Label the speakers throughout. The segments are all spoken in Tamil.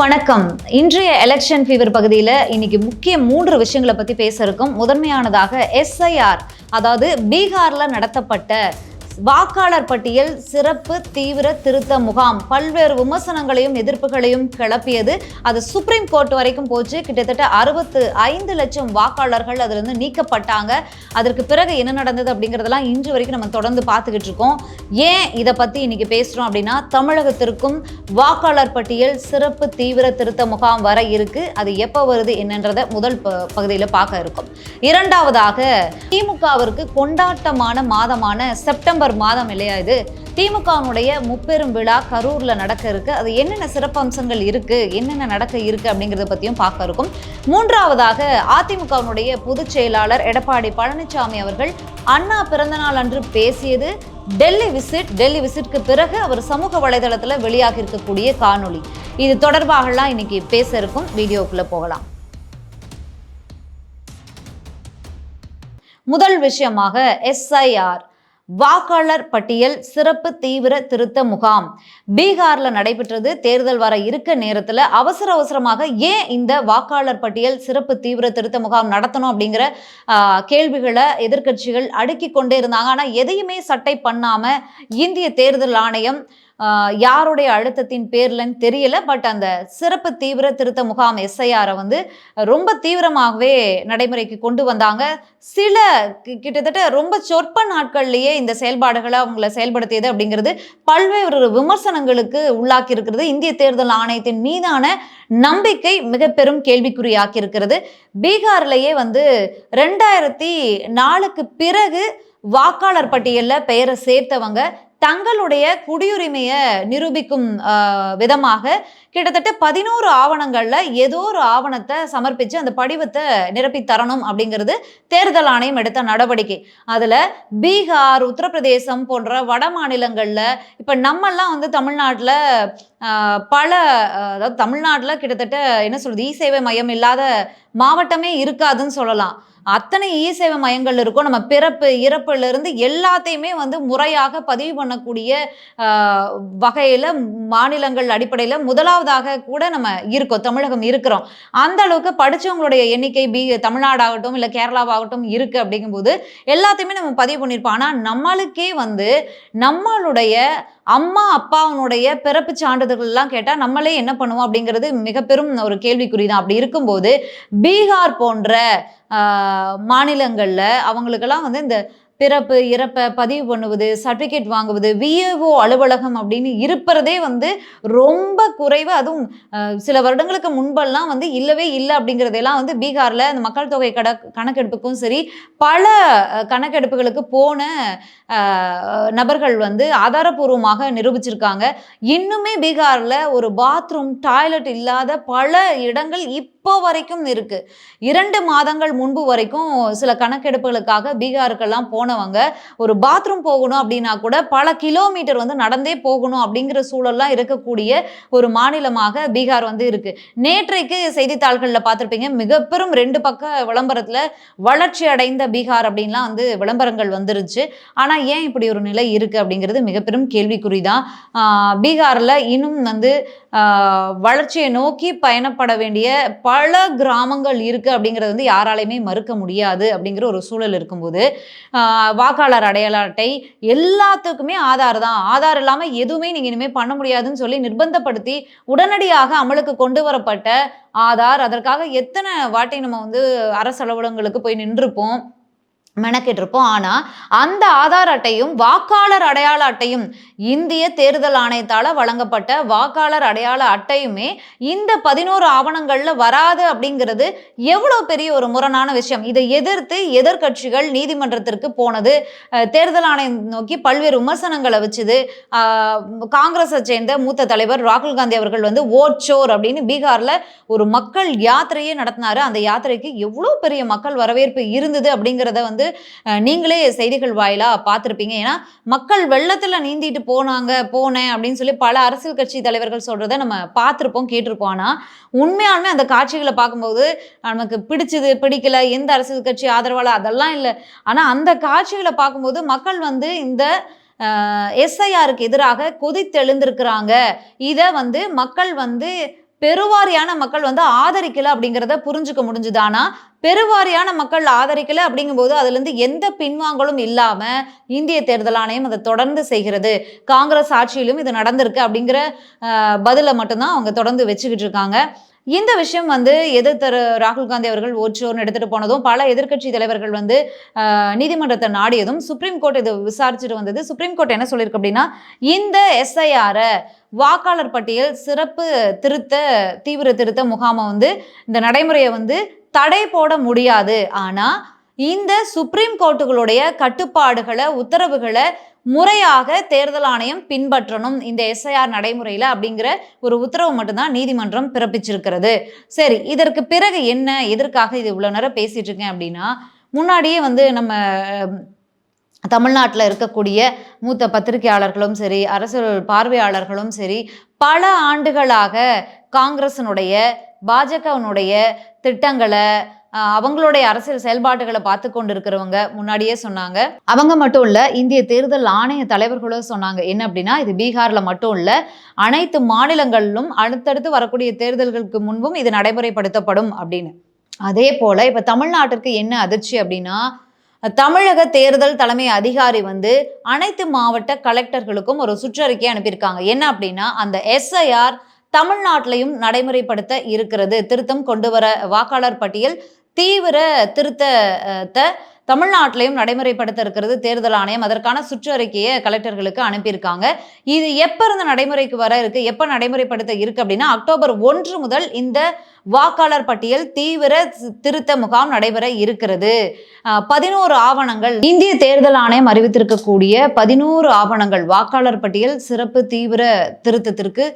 Speaker 1: வணக்கம். இன்றைய எலெக்ஷன் ஃபீவர் பகுதியில் இன்னைக்கு முக்கிய மூன்று விஷயங்களை பற்றி பேச இருக்கும் முதன்மையானதாக எஸ்ஐஆர் அதாவது பீகார்ல நடத்தப்பட்ட வாக்காளர் பட்டியல் சிறப்பு தீவிர திருத்த முகாம். பல்வேறு விமர்சனங்களையும் எதிர்ப்புகளையும் கிளப்பியது. அது சுப்ரீம் கோர்ட் வரைக்கும் போச்சு. கிட்டத்தட்ட அறுபத்து ஐந்து லட்சம் வாக்காளர்கள் அதிலிருந்து நீக்கப்பட்டாங்க. அதற்கு பிறகு என்ன நடந்தது அப்படிங்கிறதெல்லாம் இன்று வரைக்கும் நம்ம தொடர்ந்து பார்த்துக்கிட்டு இருக்கோம். ஏன் இதை பற்றி இன்னைக்கு பேசுகிறோம் அப்படின்னா தமிழகத்திற்கும் வாக்காளர் பட்டியல் சிறப்பு தீவிர திருத்த முகாம் வர இருக்கு. அது எப்போ வருது என்னன்றதை முதல் ப பகுதியில் பார்க்க இருக்கும். இரண்டாவதாக திமுகவிற்கு கொண்டாட்டமான மாதமான செப்டம்பர் மாதம் இல்லையா இது? திமுகவுடைய முப்பெரும் விழா கரூர்ல நடக்க இருக்கு. அது என்னென்ன சிறப்பம்சங்கள் இருக்கு? என்னென்ன நடக்க இருக்கு அப்படிங்கிறத பத்தியும் பார்க்க இருக்கும். மூன்றாவதாக அதிமுகவுடைய பொதுச் செயலாளர் எடப்பாடி பழனிசாமி அவர்கள் அண்ணா பிறந்தநாள் அன்று பேசியது டெல்லி விசிட் டெல்லி விசிட்க்கு பிறகு அவர் சமூக வலைதளத்தில் வெளியாக இருக்கக்கூடிய காணொளி. இது தொடர்பாகலாம் இன்னைக்கு பேச இருக்கும். வீடியோக்குள்ள போகலாம். முதல் விஷயமாக எஸ்ஐஆர். வாக்காளர் பட்டியல் சிறப்பு தீவிர திருத்த முகாம். பீகார்ல நடைபெற்றது. தேர்தல் வர இருக்க நேரத்துல அவசர அவசரமாக ஏன் இந்த வாக்காளர் பட்டியல் சிறப்பு தீவிர திருத்த முகாம் நடத்தணும் அப்படிங்கிற கேள்விகளை எதிர்க்கட்சிகள் அடுக்கி கொண்டே இருந்தாங்க. ஆனா எதையுமே சட்டை பண்ணாம இந்திய தேர்தல் ஆணையம் யாருடைய அழுத்தத்தின் பேர்லன்னு தெரியல பட் அந்த சிறப்பு தீவிர திருத்த முகாம் எஸ்ஐஆரை வந்து ரொம்ப தீவிரமாகவே நடைமுறைக்கு கொண்டு வந்தாங்க. சில கி- கிட்டத்தட்ட ரொம்ப சொற்ப நாட்கள்லேயே இந்த செயல்பாடுகளை அவங்கள செயல்படுத்தியது அப்படிங்கிறது பல்வேறு விமர்சனங்களுக்கு உள்ளாக்கி இருக்கிறது இந்திய தேர்தல் ஆணையத்தின் மீதான நம்பிக்கை மிக பெரும் கேள்விக்குறியாக்கி இருக்கிறது பீகார்லேயே வந்து ரெண்டாயிரத்தி நாலுக்கு பிறகு வாக்காளர் பட்டியலில் பெயரை சேர்த்தவங்க தங்களுடைய குடியுரிமையை நிரூபிக்கும் ஆஹ், விதமாக கிட்டத்தட்ட பதினோரு ஆவணங்களில் ஏதோ ஒரு ஆவணத்தை சமர்ப்பித்து அந்த படிவத்தை நிரப்பி தரணும் அப்படிங்கிறது தேர்தல் ஆணையம் எடுத்த நடவடிக்கை. அதில் பீகார் உத்தரப்பிரதேசம் போன்ற வட மாநிலங்களில் இப்போ நம்மெல்லாம் வந்து தமிழ்நாட்டில் பல அதாவது தமிழ்நாட்டில் கிட்டத்தட்ட என்ன சொல்றது இ சேவை மையம் இல்லாத மாவட்டமே இருக்காதுன்னு சொல்லலாம். அத்தனை இ சேவை மையங்கள் இருக்கும் நம்ம பிறப்பு இறப்புல இருந்து எல்லாத்தையுமே வந்து முறையாக பதிவு பண்ணக்கூடிய வகையில் வகையில மாநிலங்கள் முதலாவது முதலாவதாக கூட நம்ம இருக்கோம் தமிழகம் இருக்கிறோம். அந்த அளவுக்கு படிச்சவங்களுடைய எண்ணிக்கை பி தமிழ்நாடாகட்டும் இல்லை கேரளாவாகட்டும் இருக்கு அப்படிங்கும்போது எல்லாத்தையுமே நம்ம பதிவு பண்ணியிருப்போம். ஆனால் நம்மளுக்கே வந்து நம்மளுடைய அம்மா அப்பாவுடைய பிறப்பு சான்றிதழ்கள்லாம் கேட்டால் நம்மளே என்ன பண்ணுவோம் அப்படிங்கிறது மிக பெரும் ஒரு கேள்விக்குறி தான் அப்படி இருக்கும்போது பீகார் போன்ற மாநிலங்களில் அவங்களுக்கெல்லாம் வந்து இந்த பிறப்பு இறப்பை பதிவு பண்ணுவது சர்டிஃபிகேட் வாங்குவது விஏஓ அலுவலகம் அப்படின்னு இருப்பறதே வந்து ரொம்ப குறைவு அதுவும் சில வருடங்களுக்கு முன்பெல்லாம் வந்து இல்லவே இல்லை அப்படிங்கிறதெல்லாம் வந்து பீகாரில் இந்த மக்கள் தொகை கட கணக்கெடுப்புக்கும் சரி பல கணக்கெடுப்புகளுக்கு போன நபர்கள் வந்து ஆதாரபூர்வமாக நிரூபிச்சிருக்காங்க. இன்னுமே பீகாரில் ஒரு பாத்ரூம் டாய்லெட் இல்லாத பல இடங்கள் இப்போ வரைக்கும் இருக்குது இரண்டு மாதங்கள் முன்பு வரைக்கும் சில கணக்கெடுப்புகளுக்காக பீகாருக்கெல்லாம் போனவங்க ஒரு பாத்ரூம் போகணும் அப்படின்னா கூட பல கிலோமீட்டர் வந்து நடந்தே போகணும் அப்படிங்கிற சூழல்லாம் இருக்கக்கூடிய ஒரு மாநிலமாக பீகார் வந்து இருக்கு. நேற்றைக்கு செய்தித்தாள்களில் பார்த்துருப்பீங்க மிக பெரும் ரெண்டு பக்க விளம்பரத்தில் வளர்ச்சி அடைந்த பீகார் அப்படின்லாம் வந்து விளம்பரங்கள் வந்துருச்சு. ஆனால் ஏன் இப்படி ஒரு நிலை இருக்குது அப்படிங்கிறது மிக பெரும் கேள்விக்குறி தான் பீகாரில் இன்னும் வந்து வளர்ச்சியை நோக்கி பயணப்பட வேண்டிய பல கிராமங்கள் இருக்குது அப்படிங்கிறது வந்து யாராலையுமே மறுக்க முடியாது அப்படிங்கிற ஒரு சூழல் இருக்கும்போது வாக்காளர் அடையாள அட்டை எல்லாத்துக்குமே ஆதார் தான். ஆதார் இல்லாமல் எதுவுமே நீங்கள் இனிமேல் பண்ண முடியாதுன்னு சொல்லி நிர்பந்தப்படுத்தி உடனடியாக அமலுக்கு கொண்டு வரப்பட்ட ஆதார். அதற்காக எத்தனை வாட்டி நம்ம வந்து அரசு அலுவலகங்களுக்கு போய் நின்றுப்போம் மெனக்கிட்டிருப்போம். ஆனால் அந்த ஆதார் அட்டையும் வாக்காளர் அடையாள அட்டையும் இந்திய தேர்தல் ஆணையத்தால் வழங்கப்பட்ட வாக்காளர் அடையாள அட்டையுமே இந்த பதினோரு ஆவணங்களில் வராது அப்படிங்கிறது எவ்வளோ பெரிய ஒரு முரணான விஷயம். இதை எதிர்த்து எதிர்க்கட்சிகள் நீதிமன்றத்திற்கு போனது. தேர்தல் ஆணையம் நோக்கி பல்வேறு விமர்சனங்களை வச்சுது. காங்கிரஸை சேர்ந்த மூத்த தலைவர் ராகுல் காந்தி அவர்கள் வந்து ஓட்சோர் அப்படின்னு பீகாரில் ஒரு மக்கள் யாத்திரையே நடத்தினாரு. அந்த யாத்திரைக்கு எவ்வளோ பெரிய மக்கள் வரவேற்பு இருந்தது அப்படிங்கிறத வந்து வந்து நீங்களே செய்திகள் வாயிலா பார்த்துருப்பீங்க. ஏன்னா மக்கள் வெள்ளத்தில் நீந்திட்டு போனாங்க போனேன் அப்படின்னு சொல்லி பல அரசியல் கட்சி தலைவர்கள் சொல்கிறத நம்ம பார்த்துருப்போம் கேட்டிருப்போம். ஆனால் உண்மையாலுமே அந்த காட்சிகளை பார்க்கும்போது நமக்கு பிடிச்சது பிடிக்கல எந்த அரசியல் கட்சி ஆதரவாளர் அதெல்லாம் இல்லை. ஆனால் அந்த காட்சிகளை பார்க்கும்போது மக்கள் வந்து இந்த எஸ்ஐஆருக்கு எதிராக கொதித்தெழுந்திருக்கிறாங்க. இதை வந்து மக்கள் வந்து பெருவாரியான மக்கள் வந்து ஆதரிக்கல அப்படிங்கிறத புரிஞ்சுக்க முடிஞ்சுது. ஆனால் பெருவாரியான மக்கள் ஆதரிக்கல அப்படிங்கும்போது அதுலேருந்து எந்த பின்வாங்கலும் இல்லாமல் இந்திய தேர்தல் ஆணையம் அதை தொடர்ந்து செய்கிறது. காங்கிரஸ் ஆட்சியிலும் இது நடந்திருக்கு அப்படிங்கிற பதிலை மட்டும்தான் அவங்க தொடர்ந்து வச்சுக்கிட்டு இருக்காங்க. இந்த விஷயம் வந்து எதிர்த்தரு ராகுல் காந்தி அவர்கள் ஓச்சோர்னு எடுத்துட்டு போனதும் பல எதிர்க்கட்சி தலைவர்கள் வந்து நீதிமன்றத்தை நாடியதும் சுப்ரீம் கோர்ட் இதை விசாரிச்சுட்டு வந்தது. சுப்ரீம் கோர்ட் என்ன சொல்லியிருக்கு அப்படின்னா இந்த எஸ்ஐஆரை வாக்காளர் பட்டியல் சிறப்பு திருத்த தீவிர திருத்த முகாமை வந்து இந்த நடைமுறையை வந்து தடை போட முடியாது. ஆனால் இந்த சுப்ரீம் கோர்ட்டுகளுடைய கட்டுப்பாடுகளை உத்தரவுகளை முறையாக தேர்தல் ஆணையம் பின்பற்றணும் இந்த எஸ்ஐஆர் நடைமுறையில் அப்படிங்கிற ஒரு உத்தரவு மட்டும்தான் நீதிமன்றம் பிறப்பிச்சிருக்கிறது. சரி இதற்கு பிறகு என்ன? எதற்காக இது இவ்வளோ நேரம் பேசிட்டு இருக்கேன் அப்படின்னா முன்னாடியே வந்து நம்ம தமிழ்நாட்டில் இருக்கக்கூடிய மூத்த பத்திரிகையாளர்களும் சரி அரசியல் பார்வையாளர்களும் சரி பல ஆண்டுகளாக காங்கிரஸினுடைய பாஜகவினுடைய திட்டங்களை அவங்களுடைய அரசியல் செயல்பாடுகளை பார்த்து கொண்டு இருக்கிறவங்க முன்னாடியே சொன்னாங்க. அவங்க மட்டும் இல்ல இந்திய தேர்தல் ஆணைய தலைவர்களும் சொன்னாங்க. என்ன அப்படின்னா இது பீகார்ல மட்டும் இல்ல அனைத்து மாநிலங்களிலும் அடுத்தடுத்து வரக்கூடிய தேர்தல்களுக்கு முன்பும் இது நடைமுறைப்படுத்தப்படும் அப்படின்னு. அதே போல இப்ப தமிழ்நாட்டிற்கு என்ன அதிர்ச்சி அப்படின்னா தமிழக தேர்தல் தலைமை அதிகாரி வந்து அனைத்து மாவட்ட கலெக்டர்களுக்கும் ஒரு சுற்றறிக்கை அனுப்பியிருக்காங்க. என்ன அப்படின்னா அந்த எஸ்ஐஆர் தமிழ்நாட்டிலையும் நடைமுறைப்படுத்த இருக்கிறது. திருத்தம் கொண்டு வர வாக்காளர் பட்டியல் தீவிர திருத்தத்தை தமிழ்நாட்டிலையும் நடைமுறைப்படுத்த இருக்கிறது தேர்தல் ஆணையம். அதற்கான சுற்றறிக்கையை கலெக்டர்களுக்கு அனுப்பியிருக்காங்க. இது எப்போ இருந்து நடைமுறைக்கு வர இருக்கு? எப்போ நடைமுறைப்படுத்த இருக்கு அப்படின்னா அக்டோபர் ஒன்று முதல் இந்த வாக்காளர் பட்டியல் தீவிர திருத்த முகாம் நடைபெற இருக்கிறது. பதினோரு ஆவணங்கள். இந்திய தேர்தல் ஆணையம் அறிவித்திருக்கக்கூடிய பதினோரு ஆவணங்கள். வாக்காளர் பட்டியல் சிறப்பு தீவிர திருத்தத்திற்கு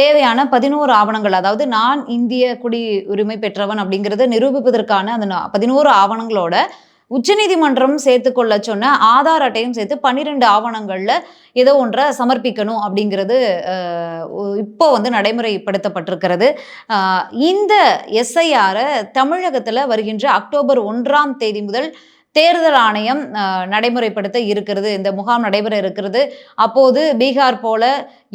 Speaker 1: தேவையான பதினோரு ஆவணங்கள். அதாவது நான் இந்திய குடி உரிமை பெற்றவன் அப்படிங்கிறத நிரூபிப்பதற்கான அந்த பதினோரு ஆவணங்களோட உச்சநீதிமன்றம் சேர்த்துக்கொள்ள சொன்ன ஆதார் அட்டையும் சேர்த்து பன்னிரெண்டு ஆவணங்களில் ஏதோ ஒன்றை சமர்ப்பிக்கணும் அப்படிங்கிறது இப்போ வந்து நடைமுறைப்படுத்தப்பட்டிருக்கிறது. இந்த எஸ்ஐஆரை தமிழகத்தில் வருகின்ற அக்டோபர் ஒன்றாம் தேதி முதல் தேர்தல் ஆணையம் நடைமுறைப்படுத்த இருக்கிறது. இந்த முகாம் நடைபெற இருக்கிறது. அப்போது பீகார் போல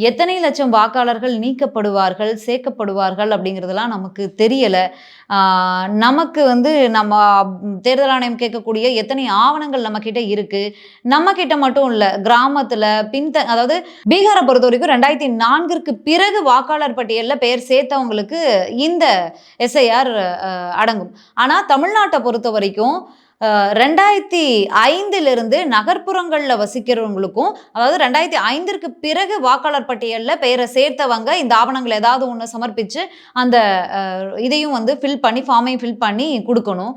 Speaker 1: எத்தனை லட்சம் வாக்காளர்கள் நீக்கப்படுவார்கள் சேர்க்கப்படுவார்கள் அப்படிங்கிறதெல்லாம் நமக்கு தெரியலை. நமக்கு வந்து நம்ம தேர்தல் ஆணையம் கேட்கக்கூடிய எத்தனை ஆவணங்கள் நம்ம கிட்ட இருக்கு? நம்ம கிட்ட மட்டும் இல்லை கிராமத்தில் பின்த அதாவது பீகாரை பொறுத்த வரைக்கும் ரெண்டாயிரத்தி நான்கிற்கு பிறகு வாக்காளர் பட்டியலில் பெயர் சேர்த்தவங்களுக்கு இந்த எஸ்ஐஆர் அடங்கும். ஆனால் தமிழ்நாட்டை பொறுத்த வரைக்கும் ரெண்டாயிரத்தி ஐந்திலிருந்து நகர்ப்புறங்களில் வசிக்கிறவங்களுக்கும் அதாவது ரெண்டாயிரத்தி ஐந்திற்கு பிறகு வாக்காளர் பட்டியலில் பெயரை சேர்த்தவங்க இந்த ஆவணங்கள் ஏதாவது ஒன்று சமர்ப்பித்து அந்த இதையும் வந்து ஃபில் பண்ணி ஃபார்மையும் ஃபில் பண்ணி கொடுக்கணும்.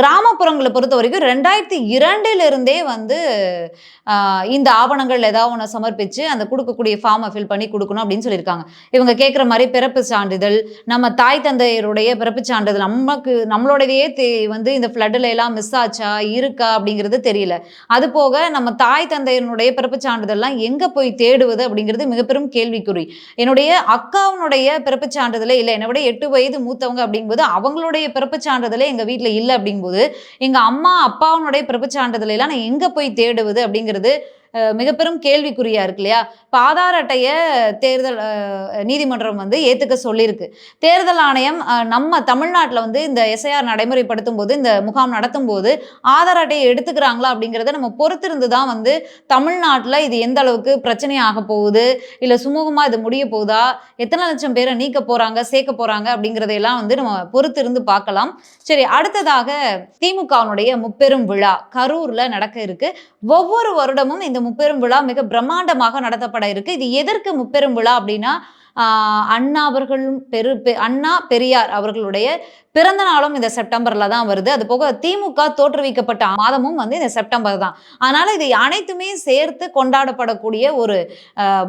Speaker 1: கிராமப்புறங்களை பொறுத்த வரைக்கும் ரெண்டாயிரத்தி இரண்டிலிருந்தே வந்து இந்த ஆவணங்கள் ஏதாவது ஒன்று சமர்ப்பித்து அந்த கொடுக்கக்கூடிய ஃபார்மை ஃபில் பண்ணி கொடுக்கணும் அப்படின்னு சொல்லியிருக்காங்க. இவங்க கேட்குற மாதிரி பிறப்பு சான்றிதழ் நம்ம தாய் தந்தையருடைய பிறப்பு சான்றிதழ் நமக்கு நம்மளோடதையே தே வந்து இந்த ஃப்ளட்டில் எல்லாம் மிஸ் ஆச்சா? இருக்கா? அப்படிங்கிறது தெரியல. அது போக நம்ம தாய் தந்தையனுடைய பிறப்பு சான்றிதழ்லாம் எங்கே போய் தேடுவது அப்படிங்கிறது மிகப்பெரும் கேள்விக்குறி. என்னுடைய அக்காவினுடைய பிறப்பு சான்றிதழே இல்லை. என்னை விட எட்டு வயது மூத்தவங்க அப்படிங்கும்போது அவங்களுடைய பிறப்பு சான்றிதழே எங்கள் வீட்டில் இல்லை அப்படிங்கும்போது எங்கள் அம்மா அப்பாவினுடைய பிறப்பு சான்றிதழை எல்லாம் நான் எங்கே போய் தேடுவது அப்படிங்கிறது மிகப்பெரும் கேள்விக்குறியா இருக்கு இல்லையா? இப்போ ஆதார் அட்டையை தேர்தல் நீதிமன்றம் வந்து ஏற்றுக்க சொல்லியிருக்கு தேர்தல் ஆணையம் நம்ம தமிழ்நாட்டில் வந்து இந்த எஸ்ஐஆர் நடைமுறைப்படுத்தும் போது இந்த முகாம் நடத்தும் போது ஆதார் அட்டையை எடுத்துக்கிறாங்களா அப்படிங்கிறத நம்ம பொறுத்திருந்து தான் வந்து தமிழ்நாட்டில் இது எந்த அளவுக்கு பிரச்சனையாக போகுது? இல்லை சுமூகமாக இது முடிய போகுதா? எத்தனை லட்சம் பேரை நீக்க போகிறாங்க சேர்க்க போகிறாங்க அப்படிங்கிறதையெல்லாம் வந்து நம்ம பொறுத்திருந்து பார்க்கலாம். சரி அடுத்ததாக திமுகவினுடைய முப்பெரும் விழா கரூரில் நடக்க இருக்கு. ஒவ்வொரு வருடமும் இந்த முப்பெரும் விழா மிக பிரம்மாண்டமாக நடத்தப்பட இருக்கு. இது எதற்கு முப்பெரும் விழா அப்படின்னா அண்ணா அவர்களும் பெரு பெ- அண்ணா பெரியார் அவர்களுடைய பிறந்த நாளும் இந்த செப்டம்பர்ல தான் வருது. அது போக திமுக தோற்றுவிக்கப்பட்ட மாதமும் வந்து இந்த செப்டம்பர் தான். அதனால இது அனைத்துமே சேர்த்து கொண்டாடப்படக்கூடிய ஒரு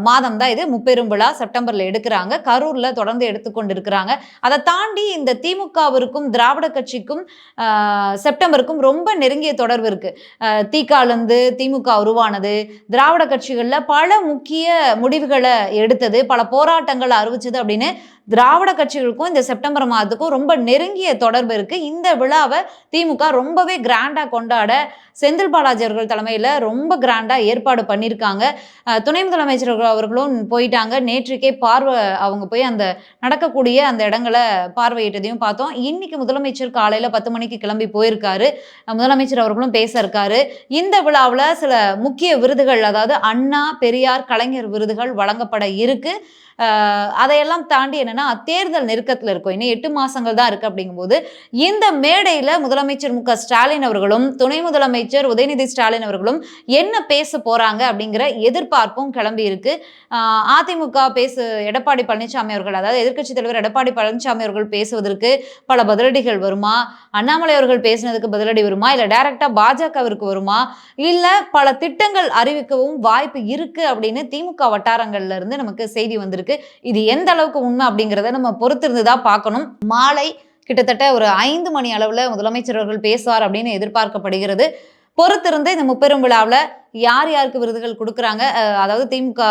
Speaker 1: மாதம் தான் இது. முப்பெரும் விழா செப்டம்பர்ல எடுக்கிறாங்க. கரூர்ல தொடர்ந்து எடுத்துக்கொண்டு இருக்கிறாங்க அதை தாண்டி இந்த திமுகவிற்கும் திராவிட கட்சிக்கும் செப்டம்பருக்கும் ரொம்ப நெருங்கிய தொடர்பு இருக்கு. தீக்காலந்து திமுக உருவானது திராவிட கட்சிகளில் பல முக்கிய முடிவுகளை எடுத்தது பல போராட்டங்களை அறிவிச்சது அப்படின்னு திராவிட கட்சிகளுக்கும் இந்த செப்டம்பர் மாதத்துக்கும் ரொம்ப நெருங்கிய தொடர்பு இருக்கு. இந்த விழாவை திமுக ரொம்பவே கிராண்டா கொண்டாட செந்தில் பாலாஜி அவர்கள் தலைமையில் ரொம்ப கிராண்டா ஏற்பாடு பண்ணியிருக்காங்க. துணை முதலமைச்சர் அவர்களும் போயிட்டாங்க. நேற்றுக்கே பார்வை அவங்க போய் அந்த நடக்கக்கூடிய அந்த இடங்களை பார்வையிட்டதையும் பார்த்தோம். இன்னைக்கு முதலமைச்சர் காலையில பத்து மணிக்கு கிளம்பி போயிருக்காரு. முதலமைச்சர் அவர்களும் பேச இருக்காரு. இந்த விழாவில் சில முக்கிய விருதுகள் அதாவது அண்ணா பெரியார் கலைஞர் விருதுகள் வழங்கப்பட இருக்கு. அதையெல்லாம் தாண்டி என்னன்னா தேர்தல் நெருக்கத்தில் இருக்கும். இன்னும் எட்டு மாசங்கள் தான் இருக்கு அப்படிங்கும்போது இந்த மேடையில முதலமைச்சர் மு க ஸ்டாலின் அவர்களும் துணை முதலமைச்சர் உதயநிதி ஸ்டாலின் அவர்களும் என்ன பேச போறாங்க அப்படிங்கிற எதிர்பார்ப்பும் கிளம்பி இருக்கு. அதிமுக பேசு எடப்பாடி பழனிசாமி அவர்கள் அதாவது எதிர்க்கட்சி தலைவர் எடப்பாடி பழனிசாமி அவர்கள் பேசுவதற்கு பல பதிலடிகள் வருமா? அண்ணாமலை அவர்கள் பேசினதுக்கு பதிலடி வருமா? இல்ல டைரக்டா பாஜகவிற்கு வருமா? இல்ல பல திட்டங்கள் அறிவிக்கவும் வாய்ப்பு இருக்கு அப்படின்னு திமுக வட்டாரங்கள்ல இருந்து நமக்கு செய்தி வந்திருக்கு. இது எந்த அளவுக்கு உண்மை அப்படிங்கிறத நம்ம பொறுத்திருந்து தான் பார்க்கணும். மாலை கிட்டத்தட்ட ஒரு ஐந்து மணி அளவில் முதலமைச்சர் அவர்கள் பேசுவார் அப்படின்னு எதிர்பார்க்கப்படுகிறது. பொறுத்திருந்து இந்த முப்பெரும் விழாவில் யார் யாருக்கு விருதுகள் கொடுக்குறாங்க? அதாவது திமுக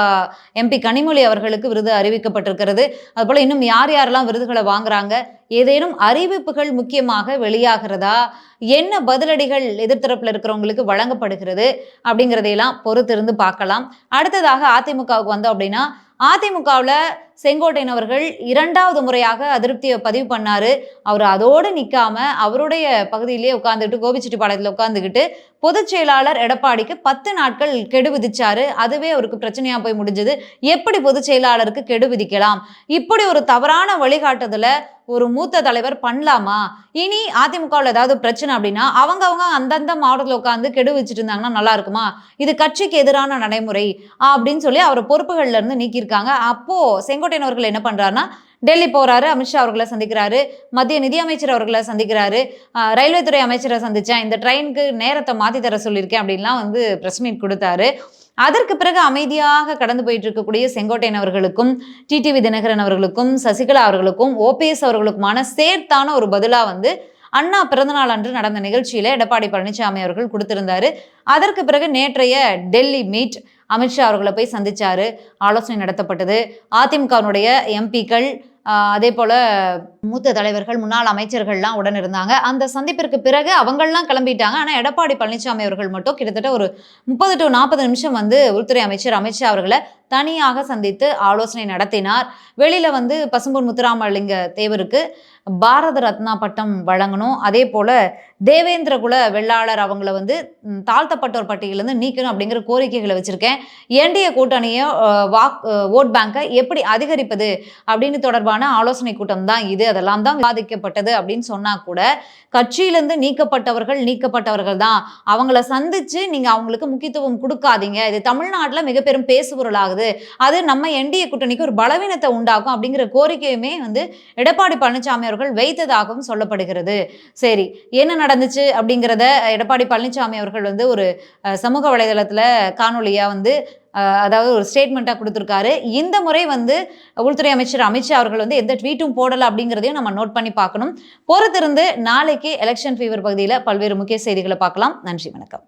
Speaker 1: எம்பி கனிமொழி அவர்களுக்கு விருது அறிவிக்கப்பட்டிருக்கிறது. அதுபோல் இன்னும் யார் யாரெல்லாம் விருதுகளை வாங்குறாங்க? ஏதேனும் அறிவிப்புகள் முக்கியமாக வெளியாகிறதா? என்ன பதிலடிகள் எதிர்த்தரப்பில் இருக்கிறவங்களுக்கு வழங்கப்படுகிறது? அப்படிங்கிறதையெல்லாம் பொறுத்திருந்து பார்க்கலாம். அடுத்ததாக அதிமுகவுக்கு வந்தோம் அப்படின்னா அதிமுகவில் செங்கோட்டையன் அவர்கள் இரண்டாவது முறையாக அதிருப்தியை பதிவு பண்ணார். அவர் அதோடு நிற்காம அவருடைய பகுதியிலேயே உட்காந்துக்கிட்டு கோபிச்செட்டிப்பாளையத்தில் உட்காந்துக்கிட்டு பொதுச் செயலாளர் எடப்பாடிக்கு பத்து நாட்கள் கெடு விதிச்சாரு. அதுவே அவருக்கு பிரச்சனையாக போய் முடிஞ்சது. எப்படி பொதுச் செயலாளருக்கு கெடு விதிக்கலாம்? இப்படி ஒரு தவறான வழிகாட்டுதல ஒரு மூத்த தலைவர் பண்ணலாமா? இனி அதிமுகவில் ஏதாவது பிரச்சனை அப்படின்னா அவங்க அவங்க அந்தந்த மாவட்டத்தில் உட்காந்து கெடு வச்சுட்டு இருந்தாங்கன்னா நல்லா இருக்குமா? இது கட்சிக்கு எதிரான நடைமுறை அப்படின்னு சொல்லி அவரை பொறுப்புகள்ல இருந்து நீக்கியிருக்காங்க. அப்போ செங்கோட்டையன் அவர்கள் என்ன பண்றாருன்னா டெல்லி போகிறாரு அமித்ஷா அவர்களை சந்திக்கிறாரு மத்திய நிதியமைச்சர் அவர்களை சந்திக்கிறாரு ரயில்வே துறை அமைச்சரை சந்திச்சேன் இந்த ட்ரெயினுக்கு நேரத்தை மாற்றி தர சொல்லியிருக்கேன் அப்படின்லாம் வந்து பிரஸ் மீட் கொடுத்தாரு. அதற்கு பிறகு அமைதியாக கடந்து போயிட்டு இருக்கக்கூடிய செங்கோட்டையன் அவர்களுக்கும் டிடிவி தினகரன் அவர்களுக்கும் சசிகலா அவர்களுக்கும் ஓபிஎஸ் அவர்களுக்குமான சேர்த்தான ஒரு பதிலாக வந்து அண்ணா பிறந்தநாள் அன்று நடந்த நிகழ்ச்சியில எடப்பாடி பழனிசாமி அவர்கள் கொடுத்திருந்தாரு. அதற்கு பிறகு நேற்றைய டெல்லி மீட் அமித்ஷா அவர்களை போய் சந்திச்சாரு. ஆலோசனை நடத்தப்பட்டது. அதிமுகவினுடைய எம்பிக்கள் அதே போல மூத்த தலைவர்கள் முன்னாள் அமைச்சர்கள்லாம் உடன் இருந்தாங்க. அந்த சந்திப்பிற்கு பிறகு அவங்கள்லாம் கிளம்பிட்டாங்க. ஆனால் எடப்பாடி பழனிசாமி அவர்கள் மட்டும் கிட்டத்தட்ட ஒரு முப்பது டு நாற்பது நிமிஷம் வந்து உள்துறை அமைச்சர் அமித்ஷா அவர்களை தனியாக சந்தித்து ஆலோசனை நடத்தினார். வெளியில வந்து பசும்பூர் முத்துராமலிங்க தேவருக்கு பாரத ரத்னா பட்டம் வழங்கணும். அதே போல தேவேந்திர குல வெள்ளாளர் அவங்கள வந்து தாழ்த்தப்பட்டோர் பட்டியலேருந்து நீக்கணும் அப்படிங்கிற கோரிக்கைகளை வச்சிருக்கேன். என்டிஏ கூட்டணியை வாக் ஓட் பேங்கை எப்படி அதிகரிப்பது அப்படின்னு தொடர்பான ஆலோசனை கூட்டம் தான் இது. அதெல்லாம் தான் விவாதிக்கப்பட்டது அப்படின்னு சொன்னா கூட கட்சியிலேருந்து நீக்கப்பட்டவர்கள் நீக்கப்பட்டவர்கள் தான். அவங்கள சந்திச்சு நீங்க அவங்களுக்கு முக்கியத்துவம் கொடுக்காதீங்க. இது தமிழ்நாட்டில் மிக பெரும் பேசுபொருளாகுது. அது நம்ம என்டிஏ கூட்டணிக்கு ஒரு பலவீனத்தை உண்டாக்கும் அப்படிங்கிற கோரிக்கையுமே வந்து எடப்பாடி பழனிசாமி அவர்கள் வைத்ததாகவும் சொல்லப்படுகிறது. சரி என்ன நடந்துச்சு அப்படிங்கிறத எடப்பாடி பழனிசாமி அவர்கள் வந்து ஒரு சமூக வலைதளத்துல காணொலியா வந்து அதாவது ஒரு ஸ்டேட்மெண்ட்டாக கொடுத்துருக்காரு. இந்த முறை வந்து உள்துறை அமைச்சர் அமித்ஷா அவர்கள் வந்து எந்த ட்வீட்டும் போடலை அப்படிங்கிறதையும் நம்ம நோட் பண்ணி பார்க்கணும். பொறுத்திருந்து நாளைக்கு எலெக்ஷன் ஃபீவர் பகுதியில் பல்வேறு முக்கிய செய்திகளை பார்க்கலாம். நன்றி வணக்கம்.